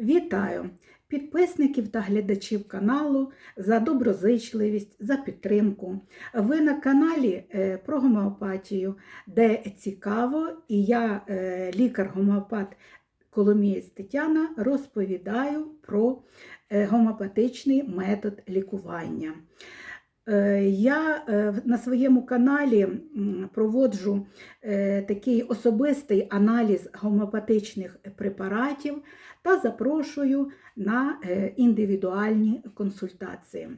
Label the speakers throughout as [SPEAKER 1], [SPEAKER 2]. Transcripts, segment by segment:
[SPEAKER 1] Вітаю підписників та глядачів каналу за доброзичливість, за підтримку. Ви на каналі е, про гомеопатію, де цікаво, і я, е, лікар-гомеопат Коломієць Тетяна, розповідаю про е, гомеопатичний метод лікування. Е, Я е, на своєму каналі проводжу е, такий особистий аналіз гомеопатичних препаратів та запрошую на індивідуальні консультації.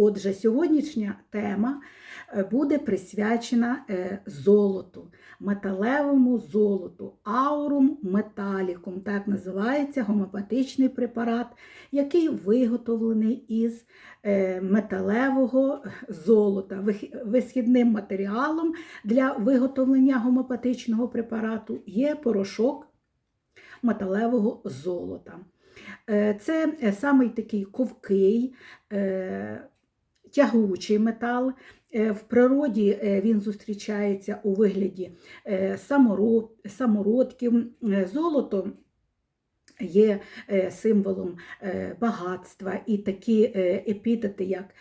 [SPEAKER 1] Отже, сьогоднішня тема е, буде присвячена е, золоту, металевому золоту, аурум металікум, так називається гомеопатичний препарат, який виготовлений із е, металевого золота. Висхідним матеріалом для виготовлення гомеопатичного препарату є порошок металевого золота. Це самий такий ковкий, тягучий метал. Е, В природі е, він зустрічається у вигляді е, самородків. Золото є символом багатства, і такі епітети, як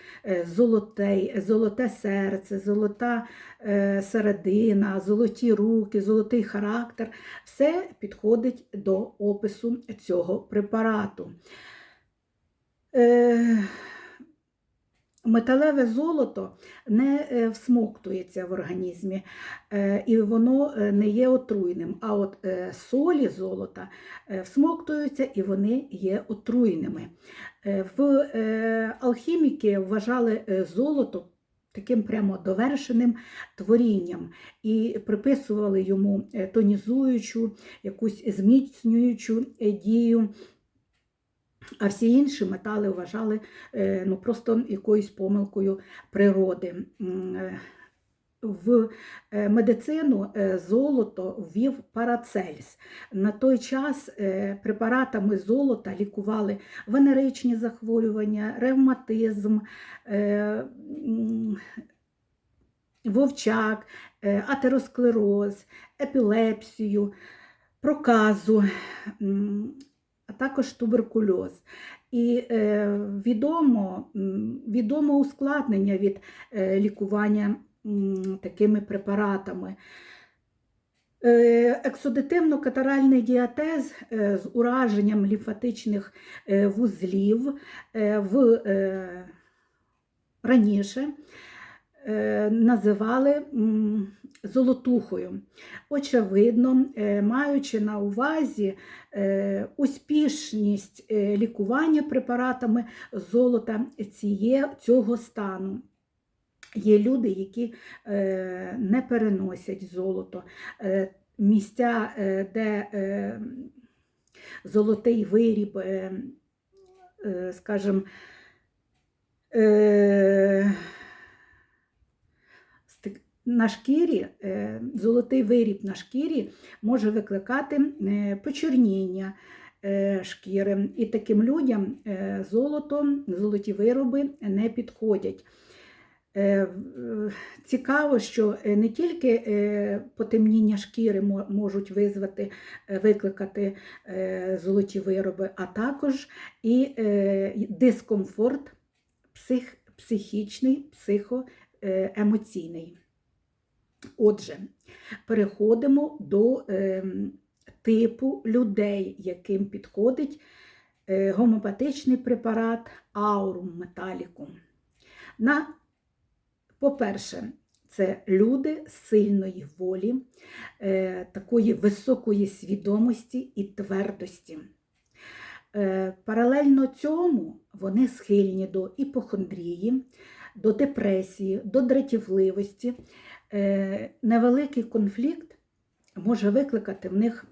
[SPEAKER 1] золотей, золоте серце, золота середина, золоті руки, золотий характер, все підходить до опису цього препарату. Металеве золото не е, всмоктується в організмі, е, і воно е, не є отруйним. А от солі золота всмоктуються і вони є отруйними. В алхіміки вважали золото таким прямо довершеним творінням і приписували йому тонізуючу, якусь зміцнюючу дію. А всі інші метали вважали е, ну, просто якоюсь помилкою природи. Е, В е, медицину золото ввів Парацельс. На той час препаратами золота лікували венеричні захворювання, ревматизм, вовчак, атеросклероз, епілепсію, проказу. А також туберкульоз. І е, відомо, відомо ускладнення від е, лікування такими препаратами. Е, Ексодитивно-катаральний діатез з ураженням лімфатичних вузлів в, раніше називали золотухою. Очевидно, е, маючи на увазі е, успішність е, лікування препаратами золота цього стану. Є люди, які не переносять золото. Місця, де золотий виріб, скажімо, на шкірі, е, золотий виріб на шкірі може викликати е, почорніння е, шкіри. І таким людям золото, золоті вироби не підходять. Цікаво, що не тільки потемніння шкіри можуть визвати, викликати золоті вироби, а також і дискомфорт псих, психічний, психоемоційний. Отже, переходимо до ем, типу людей, яким підходить е, гомеопатичний препарат аурум металікум. На, по-перше, це люди сильної волі, е, такої високої свідомості і твердості. Е, Паралельно цьому вони схильні до іпохондрії, до депресії, до дратівливості. Е, Невеликий конфлікт може викликати в них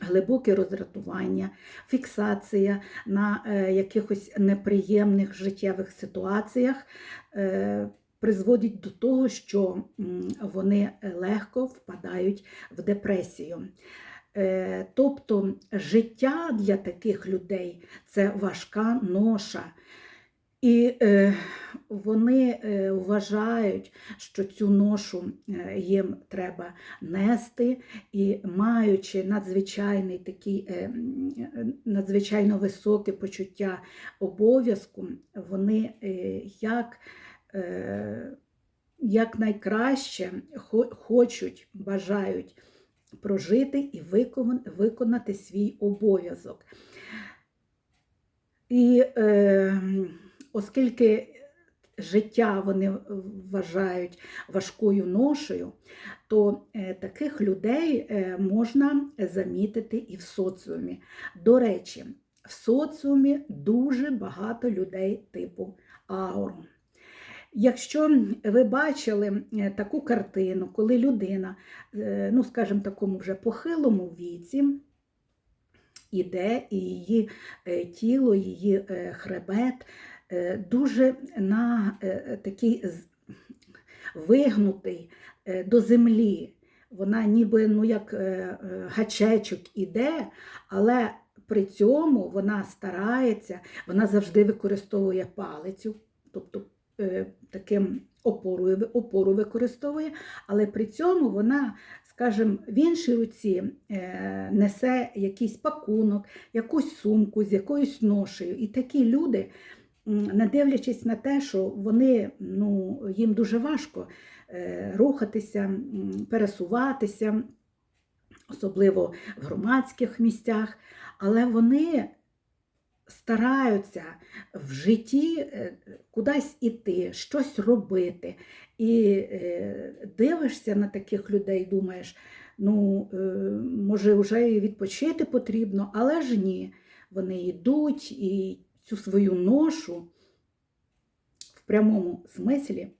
[SPEAKER 1] глибоке роздратування, фіксація на е, якихось неприємних життєвих ситуаціях е, призводить до того, що вони легко впадають в депресію. Тобто життя для таких людей це важка ноша. І е, вони е, вважають, що цю ношу е, їм треба нести, і маючи надзвичайний такий, надзвичайно високе почуття обов'язку, вони як, як найкраще хо- хочуть, бажають прожити і викон- виконати свій обов'язок. І е, оскільки життя вони вважають важкою ношею, то е, таких людей е, можна замітити і в соціумі. До речі, в соціумі дуже багато людей типу ауру. Якщо ви бачили е, таку картину, коли людина, ну скажімо, такому вже похилому віці, іде, і її тіло, її хребет дуже на е, такий вигнутий е, до землі. Вона ніби ну, як е, е, гачечок іде, але при цьому вона старається, вона завжди використовує палицю, тобто е, таким опорою, опору використовує, але при цьому вона, скажімо, в іншій руці е, несе якийсь пакунок, якусь сумку з якоюсь ношею. І такі люди, не дивлячись на те, що вони, ну, їм дуже важко е, рухатися, пересуватися, особливо в громадських місцях, але вони стараються в житті е, кудись іти, щось робити. І е, дивишся на таких людей, думаєш, ну, може, вже і відпочити потрібно, але ж ні. Вони йдуть і цю свою ношу в прямому смислі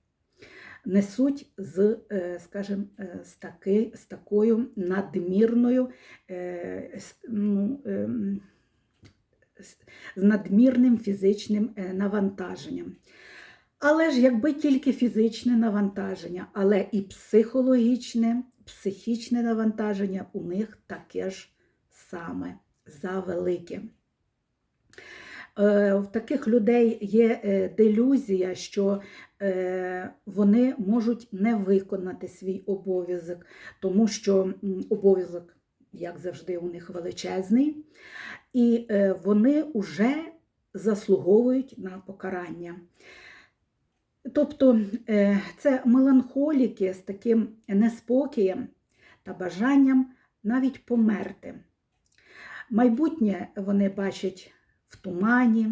[SPEAKER 1] несуть з, е, скажімо, е, з, таки, з такою надмірною, е, ну, ем, з- надмірним фізичним навантаженням. Але ж якби тільки фізичне навантаження, але і психологічне, психічне навантаження у них таке ж саме завелике. Е, В таких людей є е, делюзія, що е, вони можуть не виконати свій обов'язок, тому що обов'язок, як завжди, у них величезний, і вони вже заслуговують на покарання. Тобто це меланхоліки з таким неспокієм та бажанням навіть померти. Майбутнє вони бачать в тумані.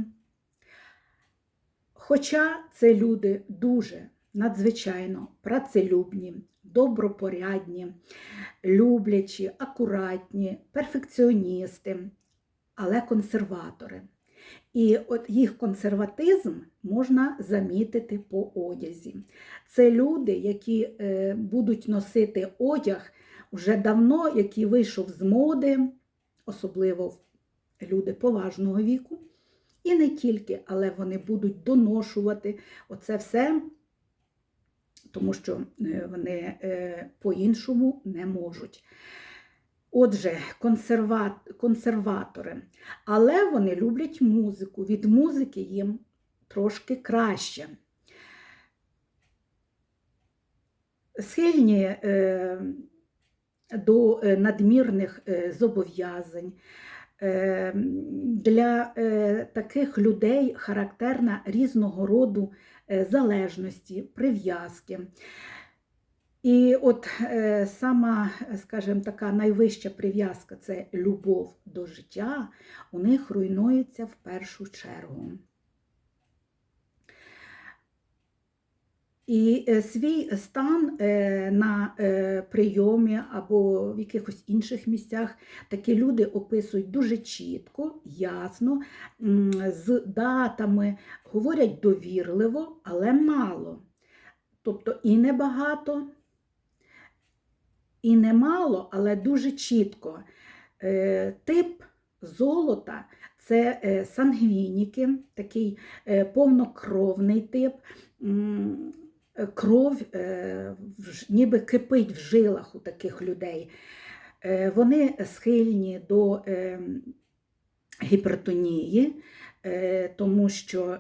[SPEAKER 1] Хоча це люди дуже надзвичайно працелюбні, добропорядні, люблячі, акуратні, перфекціоністи, але консерватори. І от їх консерватизм можна замітити по одязі. Це люди, які е, будуть носити одяг вже давно, який вийшов з моди, особливо люди поважного віку. І не тільки, але вони будуть доношувати оце все, тому що е, вони е, по-іншому не можуть. Отже, консерва... консерватори, але вони люблять музику. Від музики їм трошки краще. Схильні е, до надмірних зобов'язань. Е, Для е, таких людей характерна різного роду е, залежності, прив'язки. І от е, сама, скажімо, така найвища прив'язка це любов до життя, у них руйнується в першу чергу. І е, свій стан е, на е, прийомі або в якихось інших місцях такі люди описують дуже чітко, ясно, з датами, говорять довірливо, але мало. Тобто і небагато, і немало, але дуже чітко. Тип золота це сангвініки, такий повнокровний тип. Е, Кров е, ніби кипить в жилах у таких людей. Е, Вони схильні до е, гіпертонії, тому що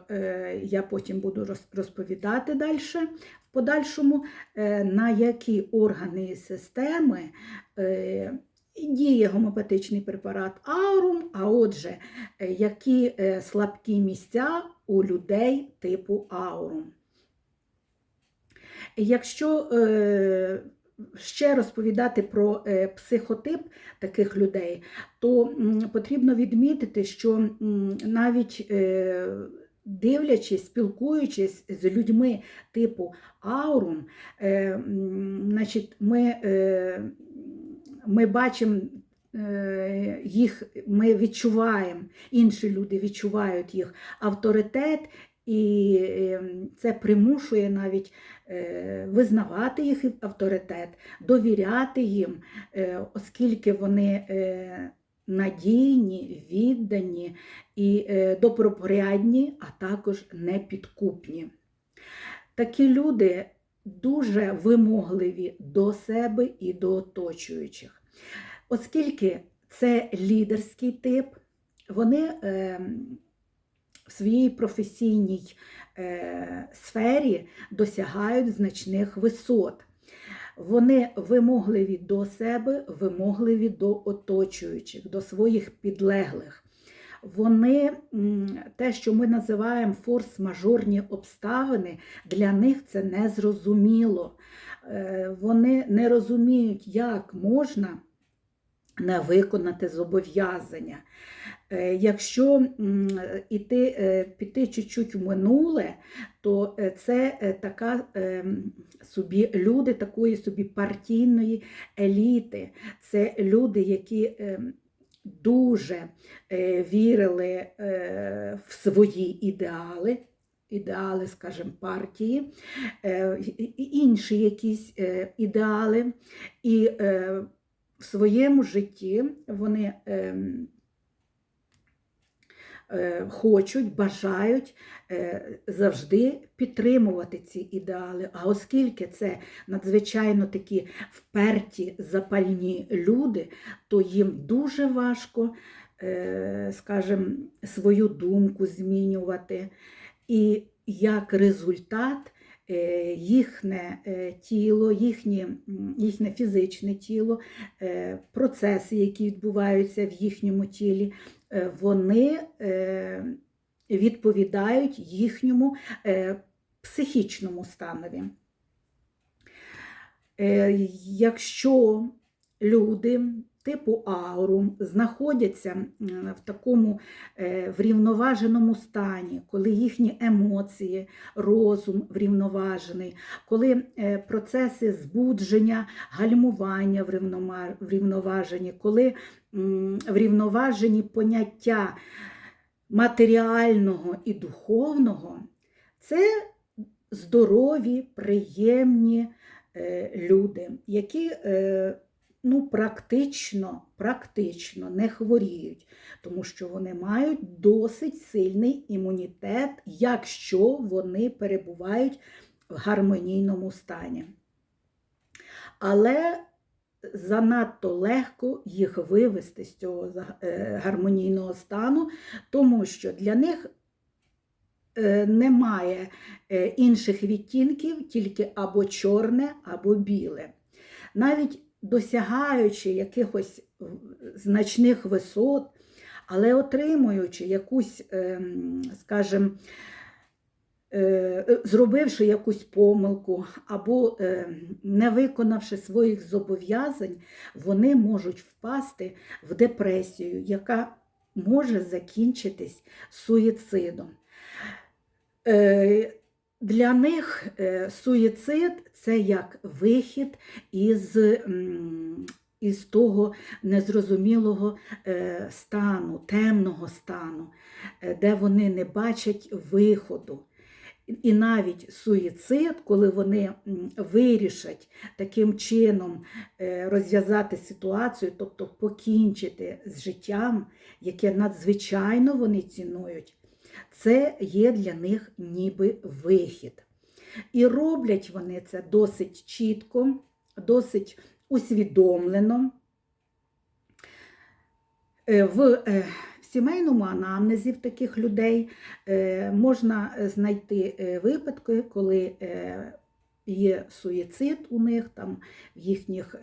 [SPEAKER 1] я потім буду розповідати далі в подальшому, на які органи і системи діє гомеопатичний препарат Аурум, а отже, які слабкі місця у людей типу Аурум. Якщо е, ще розповідати про е, психотип таких людей, то потрібно відмітити, що навіть е, дивлячись, спілкуючись з людьми типу аурум, е, значить, ми, е, ми бачимо. Їх ми відчуваємо, інші люди відчувають їх авторитет, і е, це примушує навіть е, визнавати їх авторитет, довіряти їм, е, оскільки вони е, надійні, віддані і добропорядні, а також непідкупні. Такі люди дуже вимогливі до себе і до оточуючих. Оскільки це лідерський тип, вони е, в своїй професійній е, сфері досягають значних висот. Вони вимогливі до себе, вимогливі до оточуючих, до своїх підлеглих. Вони те, що ми називаємо форс-мажорні обставини, для них це незрозуміло. Е, Вони не розуміють, як можна не виконати зобов'язання. Е, Якщо іти, е, піти чуть-чуть в минуле, то е, це така е, собі люди такої собі партійної еліти. Це люди, які е, дуже вірили в свої ідеали. Ідеали, скажімо, партії, інші якісь ідеали, і в своєму житті вони ем, е, хочуть, бажають е, завжди підтримувати ці ідеали. А оскільки це надзвичайно такі вперті, запальні люди, то їм дуже важко, е, скажімо, свою думку змінювати. І як результат е, їхнє е, тіло, їхнє, їхнє фізичне тіло, е, процеси, які відбуваються в їхньому тілі, е, вони е, відповідають їхньому е, психічному станові. Е, Якщо люди типу аурум знаходяться в такому е, врівноваженому стані, коли їхні емоції, розум врівноважений, коли е, процеси збудження, гальмування врівноважені, коли врівноважені поняття матеріального і духовного, це здорові, приємні е, люди, які ну, практично, практично не хворіють, тому що вони мають досить сильний імунітет, якщо вони перебувають в гармонійному стані. Але занадто легко їх вивести з цього е, гармонійного стану, тому що для них е, немає е, інших відтінків, тільки або чорне, або біле. Навіть досягаючи якихось значних висот, але отримуючи якусь, ем, скажімо, е, зробивши якусь помилку або е, не виконавши своїх зобов'язань, вони можуть впасти в депресію, яка може закінчитись суїцидом. Для них е, суїцид це як вихід із, із того незрозумілого е, стану, темного стану, е, де вони не бачать виходу. І навіть суїцид, коли вони вирішать таким чином розв'язати ситуацію, тобто покінчити з життям, яке надзвичайно вони цінують, це є для них ніби вихід. І роблять вони це досить чітко, досить усвідомлено. Е, В е, сімейному анамнезі в таких людей е, можна знайти випадки, коли є суїцид у них, там, їхніх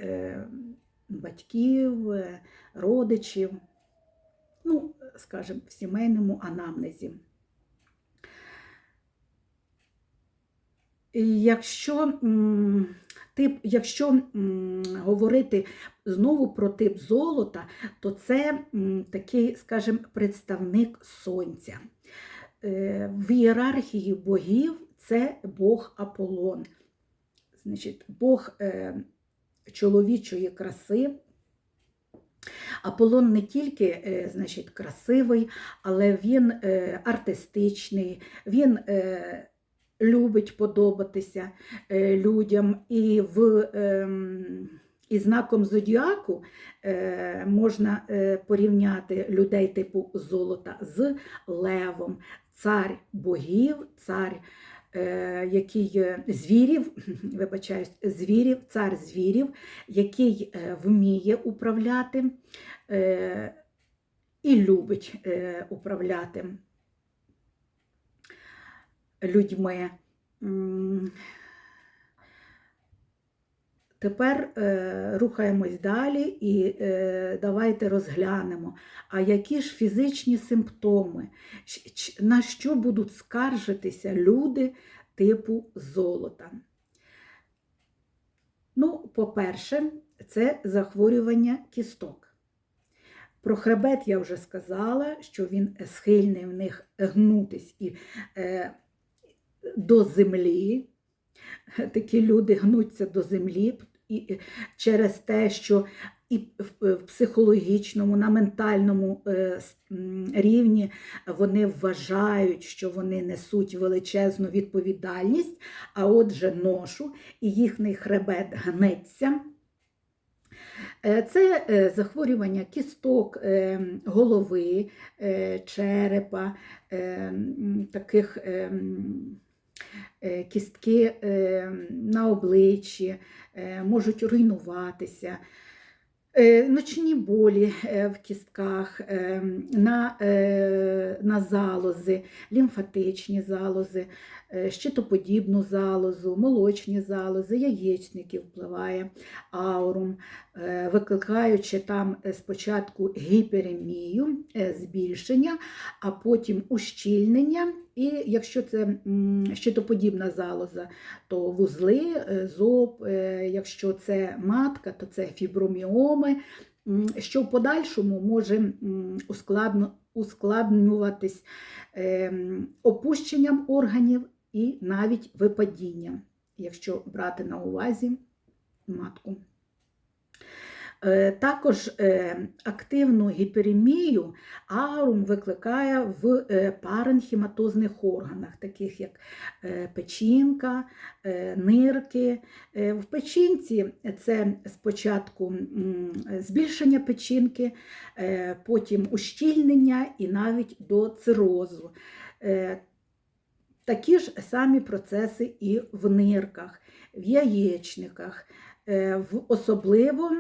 [SPEAKER 1] батьків, родичів, ну, скажімо, в сімейному анамнезі. Якщо, тип, якщо говорити знову про тип золота, то це такий, скажімо, представник сонця. Е, В ієрархії богів це Бог Аполлон. Значить, Бог е, чоловічої краси. Аполлон не тільки е, значить, красивий, але він е, артистичний, він е, любить подобатися людям. І в ем, і знаком зодіаку можна порівняти людей типу золота з левом, цар богів, цар який е, звірів, вибачаюсь, звірів, цар звірів, який е, вміє управляти е, і любить е, управляти людьми. Тепер е, рухаємось далі і е, давайте розглянемо, а які ж фізичні симптоми, на що будуть скаржитися люди типу золота. Ну, по-перше, це захворювання кісток. Про хребет я вже сказала, що він схильний в них гнутись і е, до землі. Такі люди гнуться до землі і через те, що і в психологічному, на ментальному е, рівні вони вважають, що вони несуть величезну відповідальність, а отже, ношу, і їхній хребет гнеться. Е, Це е, захворювання кісток голови, черепа, таких кістки е, на обличчі, е, можуть руйнуватися. Е, Ночні болі е, в кістках, е, на, е, на залози, лімфатичні залози, е, щитоподібну залозу, молочні залози, яєчники впливає, аурум, е, викликаючи там е, спочатку гіперемію, е, збільшення, а потім ущільнення. І якщо це щитоподібна залоза, то вузли, е, зоб, е, якщо це матка, то це фіброміоми, що в подальшому може ускладнюватись е, опущенням органів і навіть випадінням, якщо брати на увазі матку. Е, Також е, активну гіперемію аурум викликає в е, паренхіматозних органах, таких як печінка, нирки. В печінці це спочатку збільшення печінки, потім ущільнення і навіть до цирозу. Такі ж самі процеси і в нирках, в яєчниках, е, особливо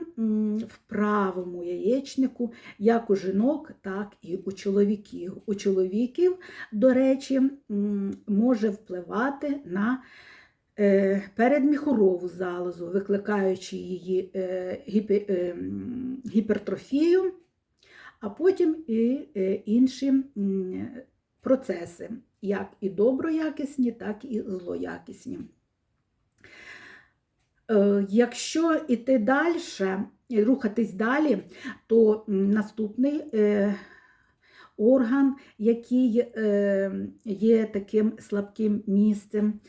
[SPEAKER 1] в правому яєчнику, як у жінок, так і у чоловіків. У чоловіків, до речі, може впливати на е, передміхурову залозу, викликаючи її е, гіпертрофію, а потім і інші процеси, як і доброякісні, так і злоякісні. Е, Якщо йти далі, рухатись далі, то наступний е, орган, який е, є таким слабким місцем,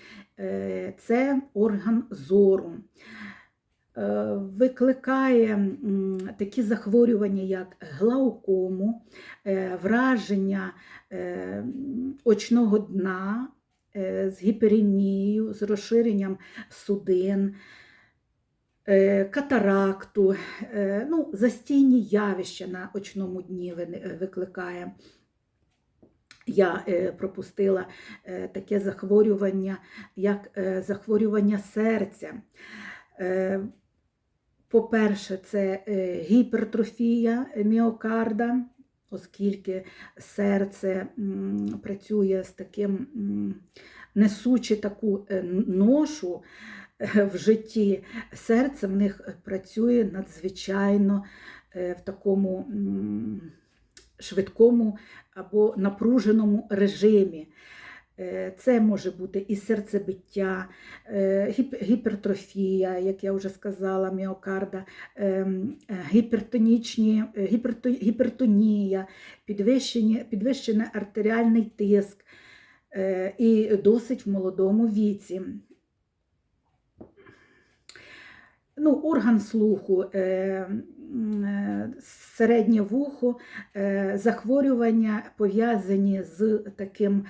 [SPEAKER 1] це орган зору. Е, Викликає такі захворювання, як глаукому, е, враження е, очного дна з гіперемією, з розширенням судин, катаракту, ну, застійні явища на очному дні викликає. Я пропустила таке захворювання, як захворювання серця. По-перше, це е, гіпертрофія міокарда, оскільки серце працює з таким, несучи таку е, ношу е, в житті, серце в них працює надзвичайно в такому швидкому або напруженому режимі. Е, Це може бути і серцебиття, е, гіпертрофія, як я вже сказала, міокарда, ем, е, гіпертонічні, гіпертонія, підвищений артеріальний тиск і досить в молодому віці. Ну, орган слуху, е, е, середнє вухо, е, захворювання пов'язані з таким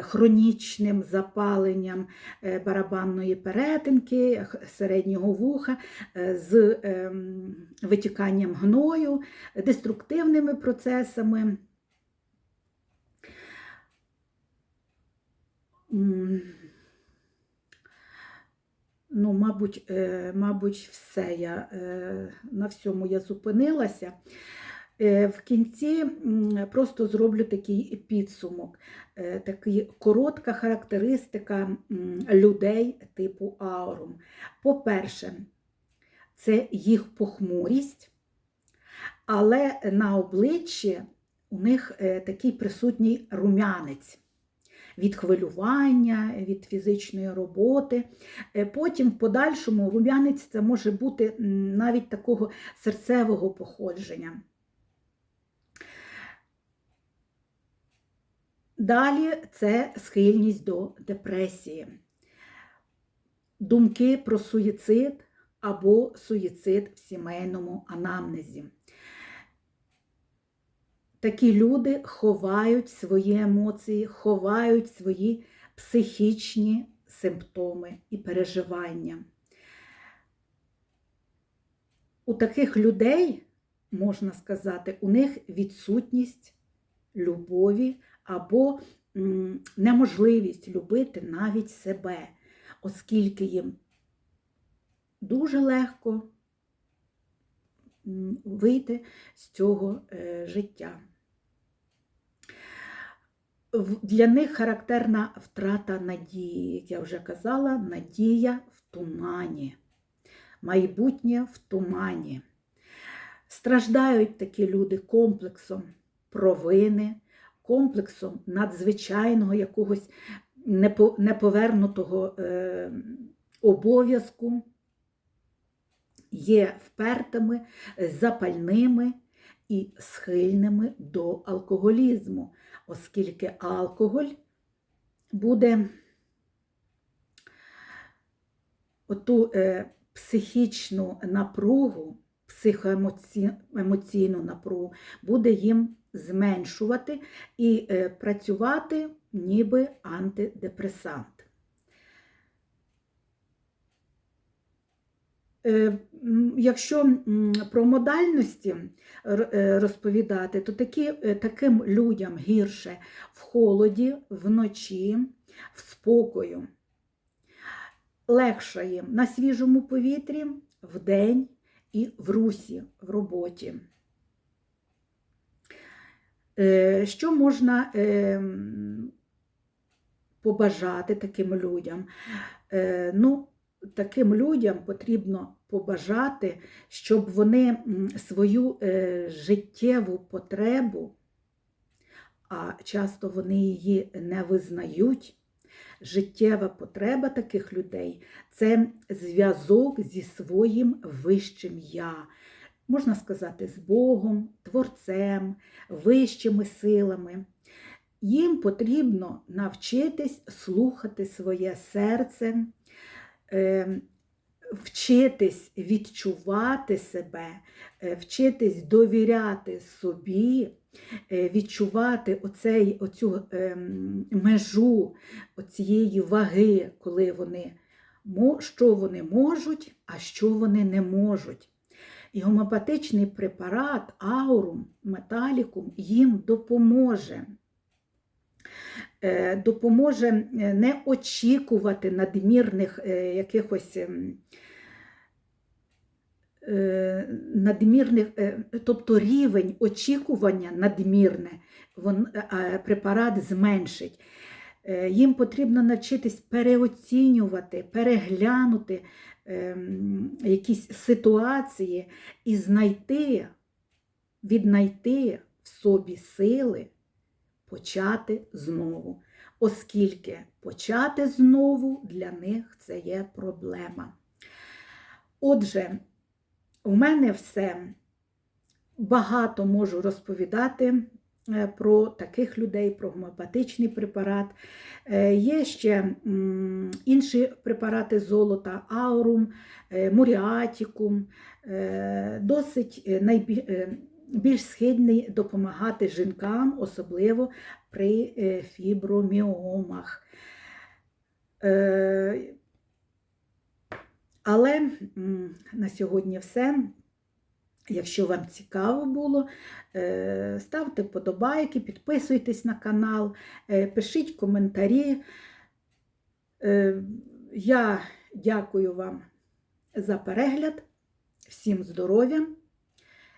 [SPEAKER 1] хронічним запаленням барабанної перетинки, середнього вуха, з витіканням гною, деструктивними процесами. Ну, мабуть, е, мабуть, все я е, на всьому я зупинилася. Е, В кінці просто зроблю такий підсумок, е, такий коротка характеристика людей типу аурум. По-перше, це їх похмурість, але на обличчі у них е, такий присутній рум'янець від хвилювання, від фізичної роботи. Е, Потім, в подальшому, рум'янець це може бути навіть такого серцевого походження. Далі це схильність до депресії, думки про суїцид або суїцид в сімейному анамнезі. Такі люди ховають свої емоції, ховають свої психічні симптоми і переживання. У таких людей, можна сказати, у них відсутність любові або неможливість любити навіть себе, оскільки їм дуже легко вийти з цього е, життя. Для них характерна втрата надії, як я вже казала, надія в тумані, майбутнє в тумані. Страждають такі люди комплексом провини, комплексом надзвичайного якогось неповернутого е, обов'язку, є впертими, запальними і схильними до алкоголізму, оскільки алкоголь буде оту е, психічну напругу, психоемоційну напругу буде їм зменшувати і е, працювати ніби антидепресант. Е, м, Якщо про модальності е, розповідати, то такі, е, таким людям гірше в холоді, вночі, в спокою. Легше їм на свіжому повітрі, вдень і в русі, в роботі. Е, Що можна е, побажати таким людям? Е, Ну, таким людям потрібно побажати, щоб вони свою е, життєву потребу, а часто вони її не визнають. Життєва потреба таких людей це зв'язок зі своїм вищим я. Можна сказати, з Богом, Творцем, вищими силами. Їм потрібно навчитись слухати своє серце, вчитись відчувати себе, е, вчитись довіряти собі, е, відчувати оцей, оцю ем, межу оцієї ваги, коли вони, що вони можуть, а що вони не можуть. І гомеопатичний препарат аурум, металікум їм допоможе. Е, Допоможе е, не очікувати надмірних е, якихось ем, надмірних, тобто рівень очікування надмірне, вон, препарат зменшить. Їм потрібно навчитись переоцінювати, переглянути ем, якісь ситуації і знайти, віднайти в собі сили почати знову, оскільки почати знову для них це є проблема. Отже, у мене все багато можу розповідати е, про таких людей, про гомеопатичний препарат. Е, Є ще інші препарати золота, аурум, е, муріатікум, досить найбі- е, більш схильний допомагати жінкам, особливо при е, фіброміомах. Е, Але на сьогодні все. Якщо вам цікаво було, е, ставте вподобайки, підписуйтесь на канал, пишіть коментарі. Я дякую вам за перегляд, всім здоров'я